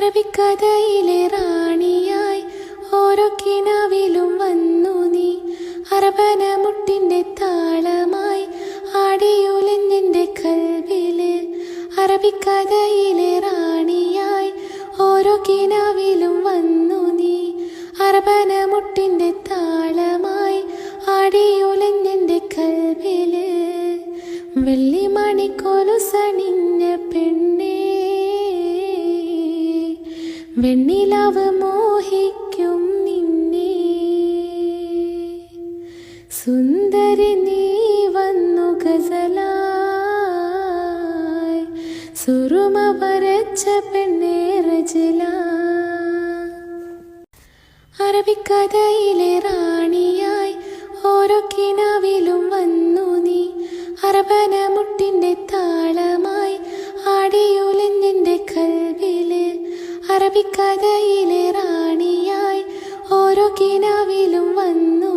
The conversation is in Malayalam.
അറബിക്കഥയിലെ റാണിയായി ഓരോ കിനാവിലും വന്നു നീ. അറബന മുട്ടിന്റെ താളമായി ആടിയുലഞ്ഞെന്റെ കൽവിൽ അറബിക്കഥയിലെ റാണിയായി ഓരോ കിനാവിലും വന്നു നീ. അറബന മുട്ടിന്റെ താളമായി ആടിയുലഞ്ഞെന്റെ കൽവിൽ വെള്ളിമണിക്കോലു സണിഞ്ഞ പെണ്ണേ വെണ്ണിലാവ് മോഹിക്കും നിന്നെ. സുന്ദരി നീ വന്നു ഗസലായി. സുറുമ വരച്ച പെണ്ണേ റജല അറബിക്കഥയിലെ റാണിയായി ഓരോ കിണവിലും വന്നു നീ. അറബന അറബിക്കഥയിലെ റാണിയായി ഓരോ കിനാവിലും വന്നു